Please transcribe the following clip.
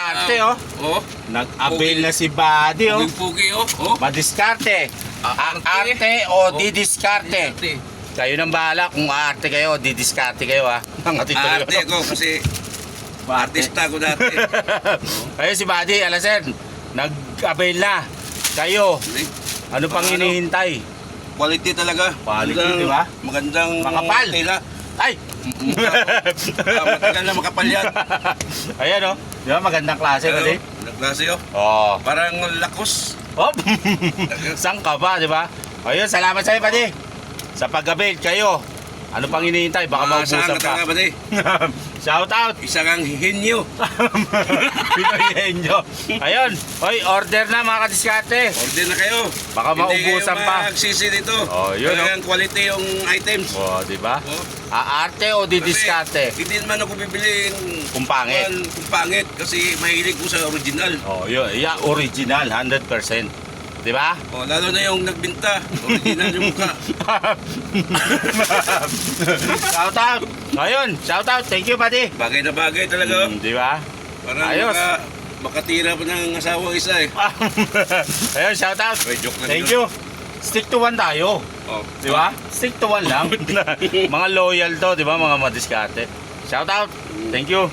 Madiskarte, oh. Oh, Nag-avail na si Buddy, oh. pugi-pugi, oh. Oh, Madiskarte. Ah, Arte o Oh. didiskarte. arte. Kayo nang bahala kung aarte kayo o didiskarte kayo, ha. Ang atito Arte ko kasi artista ko dati. Ayun si Buddy, alasen. Nag-avail na. Kayo, ano pang Ano? hinihintay? Quality talaga. Quality, di ba? Magandang Makapal. tela. Ay! Ah, matagal na makapal yan. Ayan, oh. Di ba magandang klase, Buddy? Nagklase oh. Oo. Parang lakos. Hop! Saan ka ba, di ba? Ayun, salamat sa'yo, Buddy. Sa pag-avail, kayo. Ano pang hinihintay? Baka Maasahan maubusan ka pa. ba di? Shout out! Isa kang henyo. Pinoy nyo. Ayun. Hoy, order na mga kadiskate. Order na kayo. Baka maubusan Hindi pa. kayo magsisi dito. Oh, yun, Talagang quality yung items. O, di ba? Oh. Aarte o didiskate? Kasi Hindi naman ako bibili Kung pangit. Kung pangit kasi mahilig ko sa original. Oh, yun. Yeah, original, 100%. Di ba? Oh, lalo na yung nagbinta. Original yung mukha. shout out. Ayun, shout out. Thank you, buddy. Bagay na bagay talaga. Mm, di ba? Parang Ayos. maka, makatira pa ng asawa isa eh. Ayun, shout out. Ay, joke lang Thank yun. you. Stick to one tayo. Oh. Di ba? Stick to one lang. mga loyal to, di ba? Mga madiskate. Shout out. Thank you.